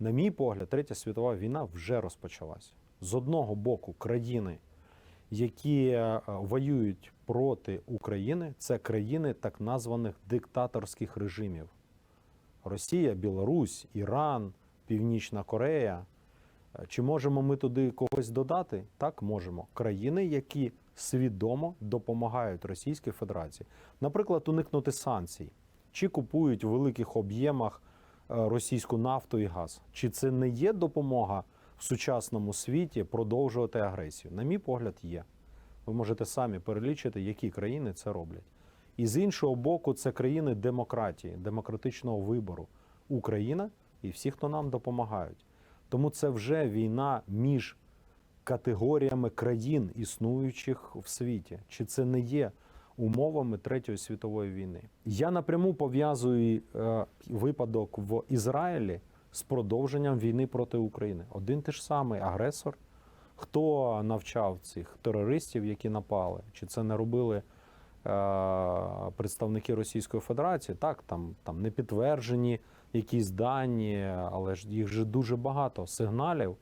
На мій погляд, Третя світова війна вже розпочалася. З одного боку, країни, які е, воюють проти України, це країни так названих диктаторських режимів. Росія, Білорусь, Іран, Північна Корея. Е, Чи можемо ми туди когось додати? Так, можемо. Країни, які свідомо допомагають Російській Федерації. Наприклад, уникнути санкцій, чи купують в великих об'ємах російську нафту і газ. Чи це не є допомога в сучасному світі продовжувати агресію? На мій погляд, є. Ви можете самі перелічити, які країни це роблять. І з іншого боку, це країни демократії, демократичного вибору. Україна і всі, хто нам допомагають. Тому це вже війна між категоріями країн, існуючих в світі. Чи це не є умовами Третьої світової війни? Я напряму пов'язую е, випадок в Ізраїлі з продовженням війни проти України. Один той ж самий агресор. Хто навчав цих терористів, які напали? Чи це не робили е, представники Російської Федерації? Так, там, там не підтверджені якісь дані, але ж їх же дуже багато сигналів,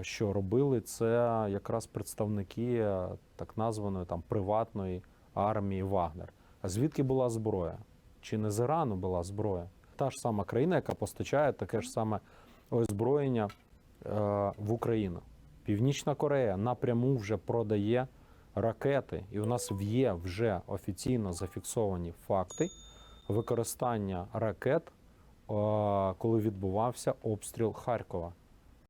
що робили це якраз представники е, так названої там приватної армії Вагнер. А звідки була зброя? Чи не з Ірану була зброя? Та ж сама країна, яка постачає таке ж саме озброєння е, в Україну. Північна Корея напряму вже продає ракети, і у нас є вже офіційно зафіксовані факти використання ракет, е, коли відбувався обстріл Харкова.